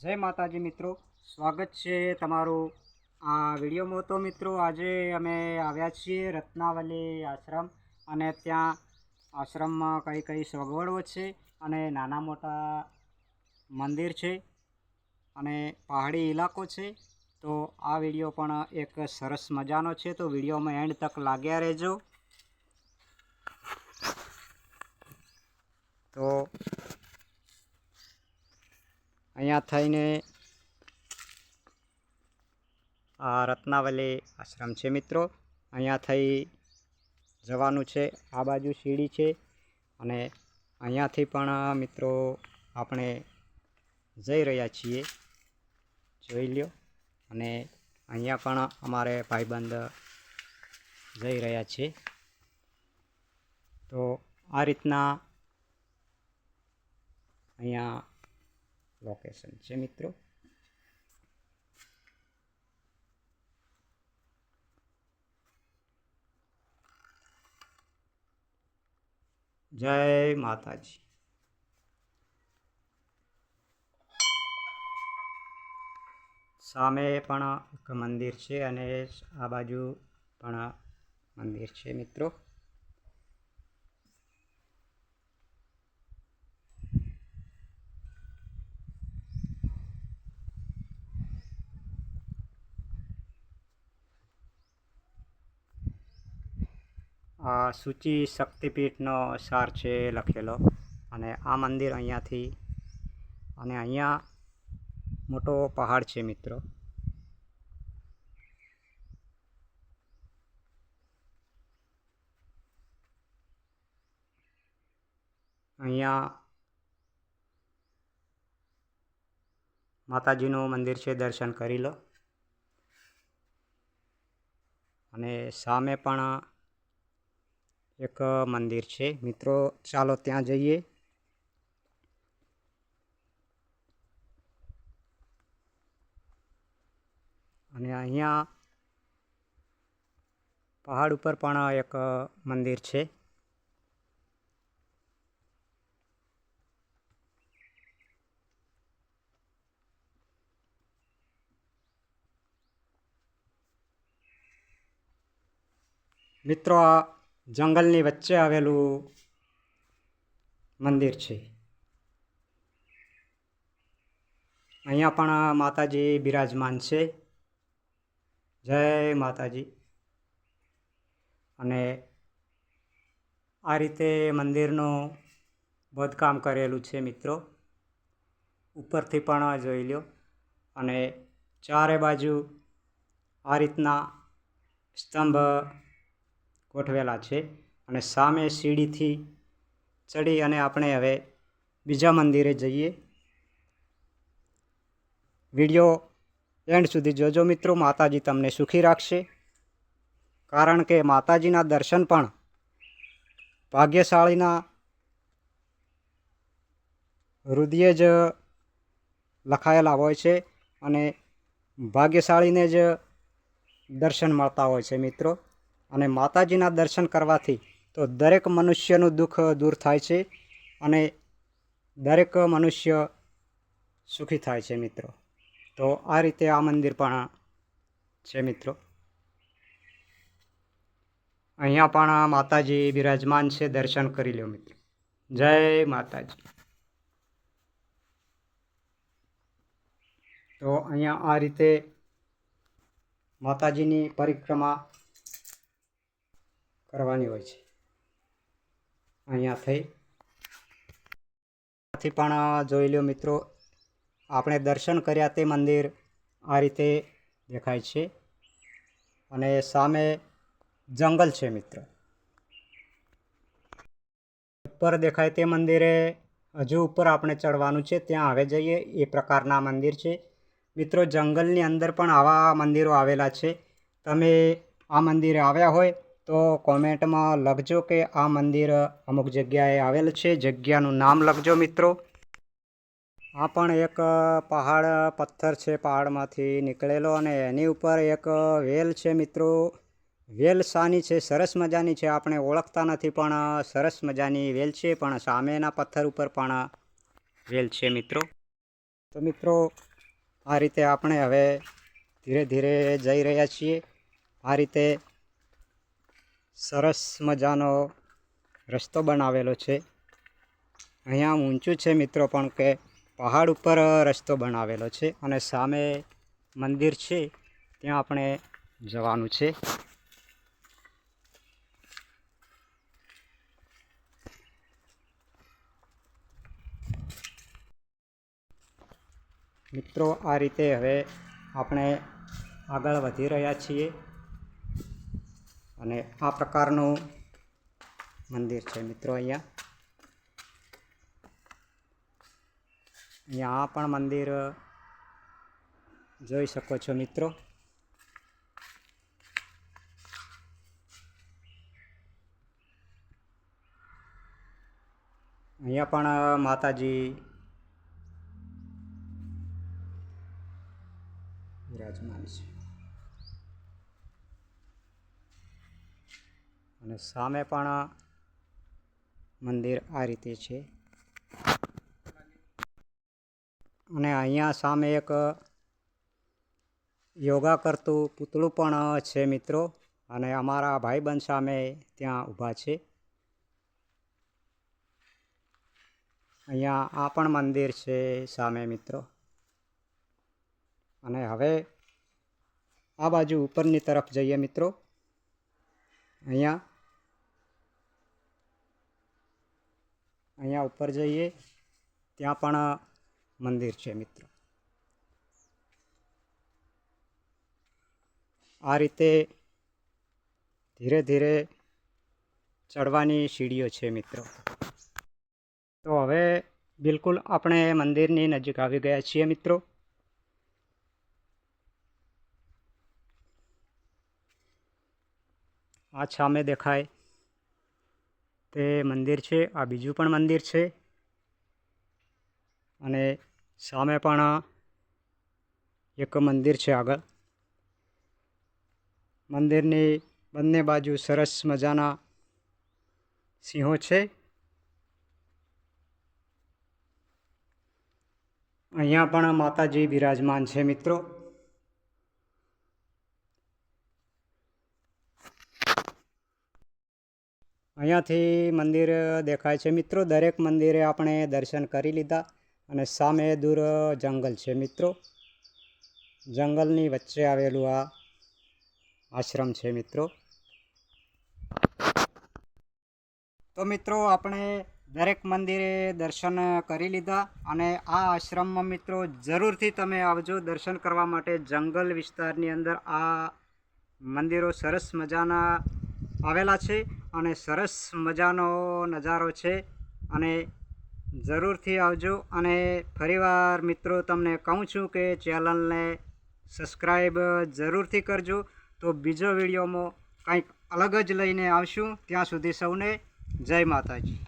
જય માતાજી મિત્રો. સ્વાગત છે તમારું આ વિડીયોમાં. તો મિત્રો, આજે અમે આવ્યા છીએ રત્નાવલી આશ્રમ અને ત્યાં આશ્રમમાં કઈ કઈ સગવડો છે અને નાના મોટા મંદિર છે અને પહાડી ઇલાકો છે. તો આ વીડિયો પણ એક સરસ મજાનો છે. તો વિડીયોમાં એન્ડ તક લાગ્યા રહેજો. તો અહીંયા થઈને આ રત્નાવલી આશ્રમ છે મિત્રો. અહીંયા થઈ જવાનું છે. આ બાજુ સીડી છે અને અહીંયાથી પણ મિત્રો આપણે જઈ રહ્યા છીએ. જોઈ લ્યો. અને અહીંયા પણ અમારે ભાઈબંધ જઈ રહ્યા છે. તો આ રીતના અહીંયા લોકેશન છે મિત્રો, જય માતાજી. સામે પણ એક મંદિર છે અને આ બાજુ પણ મંદિર છે મિત્રો. સૂચિ શક્તિપીઠનો સાર છે લખેલો. અને આ મંદિર અહીંયાથી અને અહીંયા મોટો પહાડ છે મિત્રો. અહીંયા માતાજીનું મંદિર છે, દર્શન કરી લો. અને સામે પણ એક મંદિર છે. મિત્રો, ચાલો ત્યાં જઈએ. અને અહીંયા પહાડ ઉપર પણ એક મંદિર છે. મિત્રો, આ જંગલની વચ્ચે આવેલું મંદિર છે. અહીંયા પણ માતાજી બિરાજમાન છે. જય માતાજી. અને આ રીતે મંદિરનું બધકામ કરેલું છે મિત્રો. ઉપરથી પણ જોઈ લો અને ચારે બાજુ આ રીતના સ્તંભ ગોઠવેલા છે અને સામે સીડીથી ચડી અને આપણે હવે બીજા મંદિરે જઈએ. વીડિયો એન્ડ સુધી જોજો મિત્રો, માતાજી તમને સુખી રાખશે. કારણ કે માતાજીના દર્શન પણ ભાગ્યશાળીના હૃદય જ લખાયેલા હોય છે અને ભાગ્યશાળીને જ દર્શન મળતા હોય છે મિત્રો. અને માતાજીના દર્શન કરવાથી તો દરેક મનુષ્યનું દુઃખ દૂર થાય છે અને દરેક મનુષ્ય સુખી થાય છે મિત્રો. તો આ રીતે આ મંદિર પણ છે મિત્રો. અહીંયા પણ માતાજી બિરાજમાન છે, દર્શન કરી લો મિત્રો. જય માતાજી. તો અહીંયા આ રીતે માતાજીની પરિક્રમા કરવાની હોય છે. અહીંયા થઈ. આથી પણ જોઈ લો મિત્રો, આપણે દર્શન કર્યા તે મંદિર આ રીતે દેખાય છે. અને સામે જંગલ છે મિત્ર. ઉપર દેખાય તે મંદિરે હજુ ઉપર આપણે ચડવાનું છે, ત્યાં આવે જઈએ, એ પ્રકારના મંદિર છે. મિત્રો, જંગલની અંદર પણ આવા મંદિરો આવેલા છે. તમે આ મંદિરે આવ્યા હોય તો કોમેન્ટમાં લખજો કે આ મંદિર અમુક જગ્યાએ આવેલ છે. જગ્યાનું નામ લખજો મિત્રો. આ પણ એક પહાડ પથ્થર છે પહાડમાંથી નીકળેલો અને એની ઉપર એક વેલ છે મિત્રો. વેલ સાની છે, સરસ મજાની છે. આપણે ઓળખતા નથી પણ સરસ મજાની વેલ છે, પણ સામેના પથ્થર ઉપર પણ વેલ છે મિત્રો. તો મિત્રો, આ રીતે આપણે હવે ધીરે ધીરે જઈ રહ્યા છીએ. આ રીતે સરસ મજાનો રસ્તો બનાવેલો છે. અહીંયા ઊંચું છે મિત્રો, પણ કે પહાડ ઉપર રસ્તો બનાવેલો છે અને સામે મંદિર છે, ત્યાં આપણે જવાનું છે. મિત્રો, આ રીતે હવે આપણે આગળ વધી રહ્યા છીએ. અને આ પ્રકારનું મંદિર છે મિત્રો અહીંયા. અહીંયા આ પણ મંદિર જોઈ શકો છો મિત્રો. અહીંયા પણ માતાજી વિરાજમાન છે. અને સામે પણ મંદિર આ રીતે છે. અને અહીંયા સામે એક યોગા કરતું પૂતળું પણ છે મિત્રો. અને અમારા ભાઈબંધ સામે ત્યાં ઊભા છે. અહીંયા આ પણ મંદિર છે સામે મિત્રો. અને હવે આ બાજુ ઉપરની તરફ જઈએ મિત્રો. અહીંયા અહીંયા ઉપર જઈએ, ત્યાં પણ મંદિર છે મિત્રો. આ રીતે ધીરે ધીરે ચડવાની સીડીઓ છે મિત્રો. તો હવે બિલકુલ આપણે મંદિરની નજીક આવી ગયા છીએ મિત્રો. આ સામે દેખાય તે મંદિર છે, આ બીજું પણ મંદિર છે. અને સામે પણ એક મંદિર છે આગળ. મંદિરની બંને બાજુ સરસ મજાના સિંહો છે. અહીંયા પણ માતાજી બિરાજમાન છે મિત્રો. અહીંયાથી મંદિર દેખાય છે. મિત્રો, દરેક મંદિરે આપણે દર્શન કરી લીધા અને સામે દૂર જંગલ છે. મિત્રો, જંગલની વચ્ચે આવેલું આ આશ્રમ છે, મિત્રો. તો મિત્રો, આપણે દરેક મંદિરે દર્શન કરી લીધા અને આ આશ્રમમાં મિત્રો, જરૂરથી તમે આવજો દર્શન કરવા માટે. જંગલ વિસ્તારની અંદર આ મંદિરો સરસ મજાના આવેલા છે અને સરસ મજાનો નજારો છે. અને જરૂરથી આવજો અને ફરીવાર મિત્રો તમને કહું છું કે ચેનલને સબસ્ક્રાઈબ જરૂરથી કરજો. તો બીજો વિડીયોમાં કંઈક અલગ જ લઈને આવશું. ત્યાં સુધી સૌને જય માતાજી.